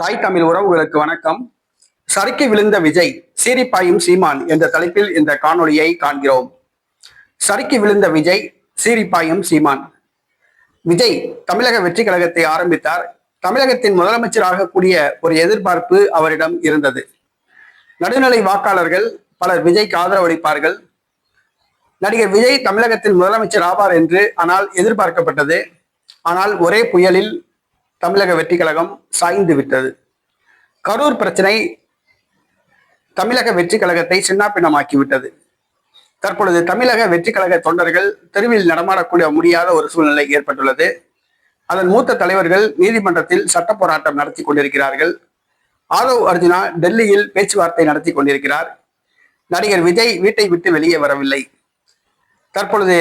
தாய் தமிழ் உறவுகளுக்கு வணக்கம். சறுக்கி விழுந்த விஜய் சீரிப்பாயும் சீமான் என்ற தலைப்பில் இந்த காணொளியை காண்கிறோம். சறுக்கி விழுந்த விஜய் சீரிப்பாயும் சீமான். விஜய் தமிழக வெற்றி கழகத்தை ஆரம்பித்தார். தமிழகத்தின் முதலமைச்சராக கூடிய ஒரு எதிர்பார்ப்பு அவரிடம் இருந்தது. நடுநிலை வாக்காளர்கள் பலர் விஜய்க்கு ஆதரவளிப்பார்கள். நடிகர் விஜய் தமிழகத்தின் முதலமைச்சர் ஆவார் என்று ஆனால் எதிர்பார்க்கப்பட்டது. ஆனால் ஒரே புயலில் தமிழக வெற்றி கழகம் சாய்ந்து விட்டது. கரூர் பிரச்சனை தமிழக வெற்றி கழகத்தை சின்னாப்பின்னமாக்கிவிட்டது தற்பொழுது தமிழக வெற்றி கழக தொண்டர்கள் தெருவில் நடமாடக்கூடிய முடியாத ஒரு சூழ்நிலை ஏற்பட்டுள்ளது. அதன் மூத்த தலைவர்கள் நீதிமன்றத்தில் சட்ட போராட்டம் நடத்தி கொண்டிருக்கிறார்கள். ஆதவ் அர்ஜுனா டெல்லியில் பேச்சுவார்த்தை நடத்தி கொண்டிருக்கிறார். நடிகர் விஜய் வீட்டை விட்டு வெளியே வரவில்லை. தற்பொழுது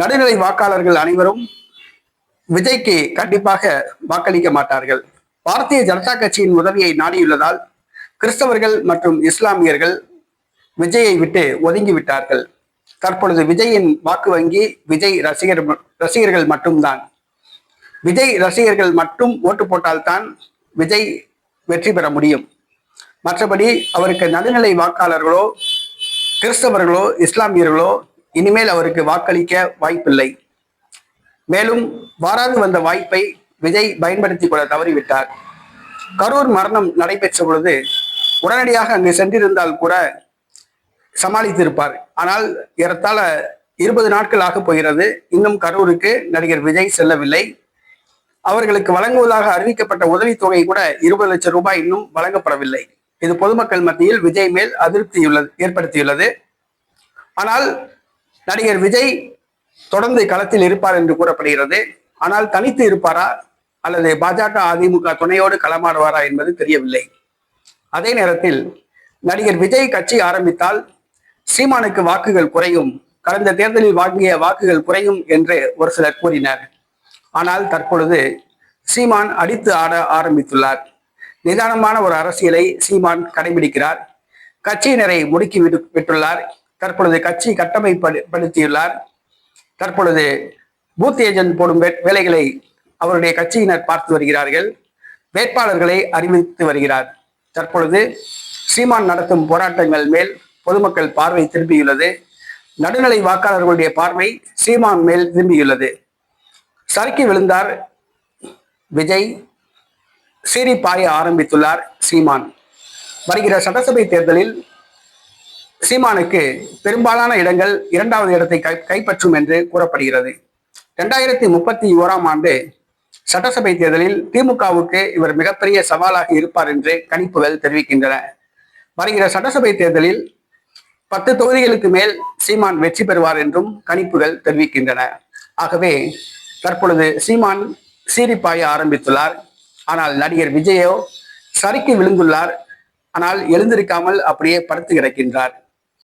நடுநிலை வாக்காளர்கள் அனைவரும் விஜய்க்கு கண்டிப்பாக வாக்களிக்க மாட்டார்கள். பாரதிய ஜனதா கட்சியின் உதவியை நாடியுள்ளதால் கிறிஸ்தவர்கள் மற்றும் இஸ்லாமியர்கள் விஜயை விட்டு ஒதுங்கி விட்டார்கள். தற்பொழுது விஜயின் வாக்கு வங்கி விஜய் ரசிகர் ரசிகர்கள் மட்டும்தான். விஜய் ரசிகர்கள் மட்டும் ஓட்டு போட்டால்தான் விஜய் வெற்றி பெற முடியும். மற்றபடி அவருக்கு நடுநிலை வாக்காளர்களோ கிறிஸ்தவர்களோ இஸ்லாமியர்களோ இனிமேல் அவருக்கு வாக்களிக்க வாய்ப்பில்லை. மேலும் வாராது வந்த வாய்ப்பை விஜய் பயன்படுத்திக் கொள்ள தவறிவிட்டார். கரூர் மரணம் நடைபெற்ற பொழுது உடனடியாக அங்கு சென்றிருந்தால் கூட சமாளித்திருப்பார். ஆனால் ஏறத்தாழ இருபது நாட்கள் ஆக போகிறது. இன்னும் கரூருக்கு நடிகர் விஜய் செல்லவில்லை. அவர்களுக்கு வழங்குவதாக அறிவிக்கப்பட்ட உதவித்தொகை கூட இருபது லட்சம் ரூபாய் இன்னும் வழங்கப்படவில்லை. இது பொதுமக்கள் மத்தியில் விஜய் மேல் அதிருப்தியுள்ளது ஏற்படுத்தியுள்ளது. ஆனால் நடிகர் விஜய் தொடர்ந்து களத்தில் இருப்பார் என்று கூறப்படுகிறது. ஆனால் தனித்து இருப்பாரா? அல்லது பாஜக அதிமுக துணையோடு களமாடுவாரா என்பது தெரியவில்லை. அதே நேரத்தில் நடிகர் விஜய் கட்சி ஆரம்பித்தால் சீமானுக்கு வாக்குகள் குறையும். கடந்த தேர்தலில் வாங்கிய வாக்குகள் குறையும் என்று ஒரு சிலர் கூறினர். ஆனால் தற்பொழுது சீமான் அடித்து ஆட ஆரம்பித்துள்ளார். நிதானமான ஒரு அரசியலை சீமான் கடைபிடிக்கிறார். கட்சியினரை முடுக்கி விட்டு விட்டுள்ளார். தற்பொழுது கட்சி கட்டமைப்படுத்தியுள்ளார் தற்பொழுது பூத் ஏஜென்ட் போடும் வேலைகளை அவருடைய கட்சியினர் பார்த்து வருகிறார்கள். வேட்பாளர்களை அறிவித்து வருகிறார். தற்பொழுது சீமான் நடத்தும் போராட்டங்கள் மேல் பொதுமக்கள் பார்வை திரும்பியுள்ளது. நடுநிலை வாக்காளர்களுடைய பார்வை சீமான் மேல் திரும்பியுள்ளது. சறுக்கி விழுந்தார் விஜய். சீறி பாய ஆரம்பித்துள்ளார் சீமான். வருகிற சட்டசபை தேர்தலில் சீமானுக்கு பெரும்பாலான இடங்கள் இரண்டாவது இடத்தை கை கைப்பற்றும் என்று கூறப்படுகிறது. ரெண்டாயிரத்தி முப்பத்தி ஓராம் ஆண்டு சட்டசபை தேர்தலில் திமுகவுக்கு இவர் மிகப்பெரிய சவாலாக இருப்பார் என்று கணிப்புகள் தெரிவிக்கின்றன. வருகிற சட்டசபை தேர்தலில் பத்து தொகுதிகளுக்கு மேல் சீமான் வெற்றி பெறுவார் என்றும் கணிப்புகள் தெரிவிக்கின்றன. ஆகவே தற்பொழுது சீமான் சீரிப்பாய ஆரம்பித்துள்ளார். ஆனால் நடிகர் விஜயோ சறுக்கி விழுந்துள்ளார். ஆனால் எழுந்திருக்காமல் அப்படியே படுத்து கிடக்கின்றார்.